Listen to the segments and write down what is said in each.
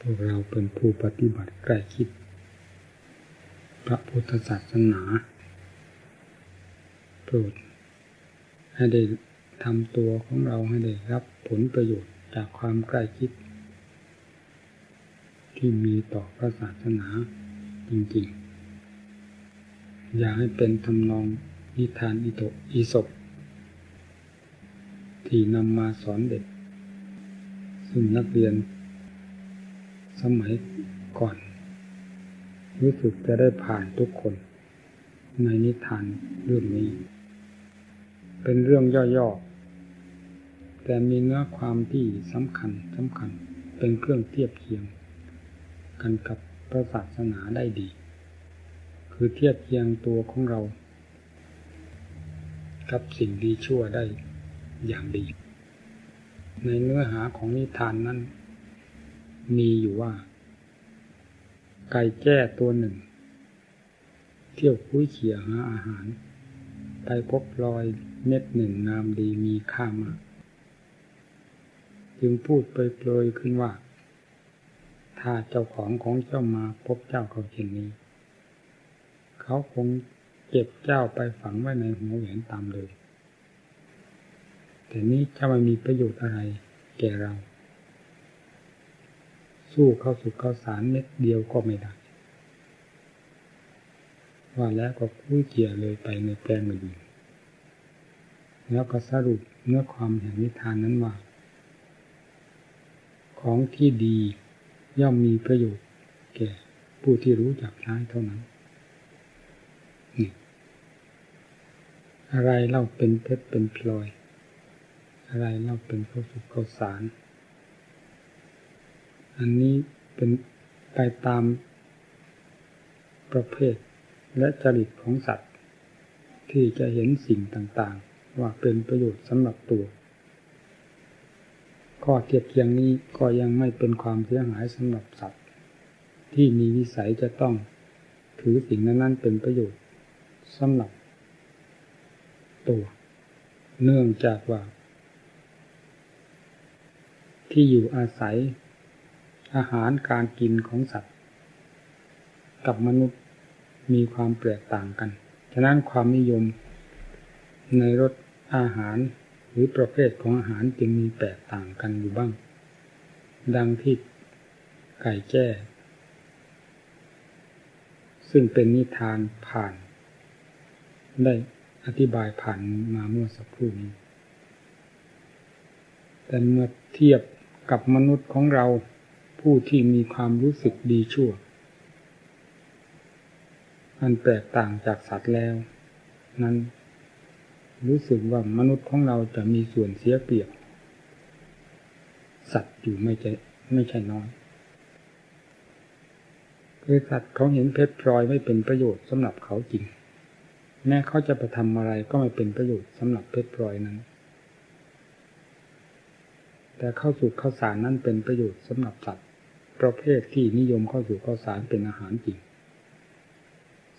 พวกเราเป็นผู้ปฏิบัติใกล้คิด พระพุทธศาสนาโปรดให้ได้ทำตัวของเราให้ได้รับผลประโยชน์จากความใกล้คิด ที่มีต่อพระศาสนาจริงๆ อย่าให้เป็นทำนองนิทานอิโตอีศบที่นำมาสอนเด็ก ซึ่งนักเรียน สมัยก่อน รู้สึกจะได้ผ่านทุกคน ในนิทานเรื่องนี้ เป็นเรื่องย่อๆ แต่มีเนื้อความที่สำคัญสำคัญเป็นเครื่องเทียบเคียง กันกับพระศาสนาได้ดี คือเทียบเคียงตัวของเรา กับสิ่งดีชั่วได้อย่างดี ในเนื้อหาของนิทานนั้น มีอยู่ว่า ไก่แจ้ตัวหนึ่ง เที่ยวคุ้ยเขี่ยหาอาหาร ไปพบรอยเม็ดหนึ่งงามดีมีค่ามาก จึงพูดเปรยๆขึ้นว่า ถ้าเจ้าของของเจ้ามาพบเจ้าเขาเช่นนี้ เขาคงเก็บเจ้าไปฝังไว้ในหัวแหวนตามเดิมแต่นี้จะไม่มีประโยชน์อะไรแก่เรา สู้เข้าสู่ข้าสารเม็ดเดียวก็ไม่ได้ว่าแล้วก็คุ้ยเกี่ยเลยไปในแปลงอื่นแล้วก็สรุปเนื้อความแห่งนิทานนั้นว่า ของที่ดีย่อมมีประโยชน์แก่ผู้ที่รู้จักใช้เท่านั้น อะไรเล่าเป็นเพชรเป็นพลอย อะไรเล่าเป็นข้าวสุกข้าวสาร อันนี้เป็นไปตามประเภทและจริตของสัตว์ ที่จะเห็นสิ่งต่างๆ ว่าเป็นประโยชน์สำหรับตัว ข้อเทียบเคียงนี้ก็ยังไม่เป็นความเสียหายสำหรับสัตว์ ที่มีวิสัยจะต้องถือสิ่งนั้นๆเป็นประโยชน์สำหรับตัว เนื่องจากว่า ที่อยู่อาศัย อาหารการกินของสัตว์ กับมนุษย์มีความแตกต่างกัน ฉะนั้นความนิยมในรสอาหารหรือประเภทของอาหารจึงมีแตกต่างกันอยู่บ้าง ดังที่ไก่แจ้ ซึ่งเป็นนิทานผ่าน ได้อธิบายผ่านมาเมื่อสักครู่นี้ แต่เมื่อเทียบกับมนุษย์ของเรา ผู้ที่มีความรู้สึกดีชั่ว อันแตกต่างจากสัตว์แล้ว นั้น รู้สึกว่ามนุษย์ของเราจะมีส่วนเสียเปรียบ สัตว์อยู่ไม่ใช่ไม่ใช่น้อยคือสัตว์เขาเห็นเพชรพลอยไม่เป็นประโยชน์สำหรับเขาจริง แม้เขาจะไปทำอะไรก็ไม่เป็นประโยชน์สำหรับเพชรพลอยนั้น แต่เข้าสู่ข้าวสารนั้นเป็นประโยชน์สำหรับสัตว์ ประเภทที่นิยมเข้าสู่ข้าวสารเป็นอาหารจริง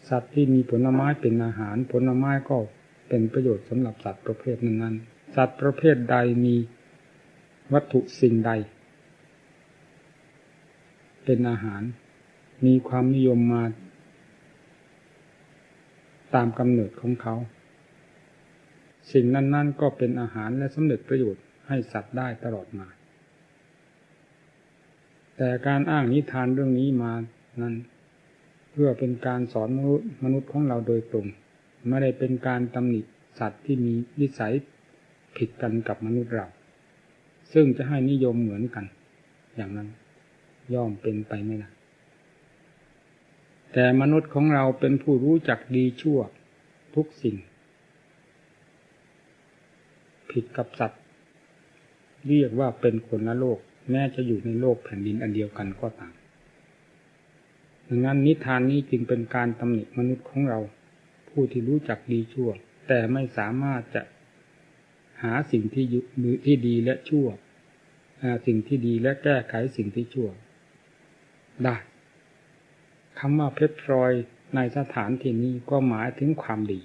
สัตว์ที่มีผลไม้เป็นอาหาร ผลไม้ก็เป็นประโยชน์สำหรับสัตว์ประเภทนั้นๆ สัตว์ประเภทใดมีวัตถุสิ่งใด เป็นอาหาร มีความนิยมมา ตามกำเนิดของเขา สิ่งนั้น ๆ ก็เป็นอาหารและสำเร็จประโยชน์ให้สัตว์ได้ตลอดมา แต่การอ้างนิทานเรื่องนี้มานั้น เพื่อเป็นการสอนมนุษย์ของเราโดยตรง ไม่ได้เป็นการตำหนิสัตว์ที่มีนิสัยผิดกันกับมนุษย์เรา ซึ่งจะให้นิยมเหมือนกัน อย่างนั้นย่อมเป็นไปไม่ได้แต่มนุษย์ของเราเป็นผู้รู้จักดีชั่วทุกสิ่ง ผิดกับสัตว์ เรียกว่าเป็นคนละโลก แม้จะอยู่ในโลกแผ่นดินอันเดียวกันก็ต่ามดังนั้นนิทานนี้จึงเป็นการตำหนิมนุษย์ของเรา ผู้ที่รู้จักดีชั่ว แต่ไม่สามารถจะหาสิ่งที่มือที่ดีและชั่วสิ่งที่ดีและแก้ไขสิ่งที่ชั่ว ได้คำว่าเพชรพลอยในสถานที่นี้ก็หมายถึงความดี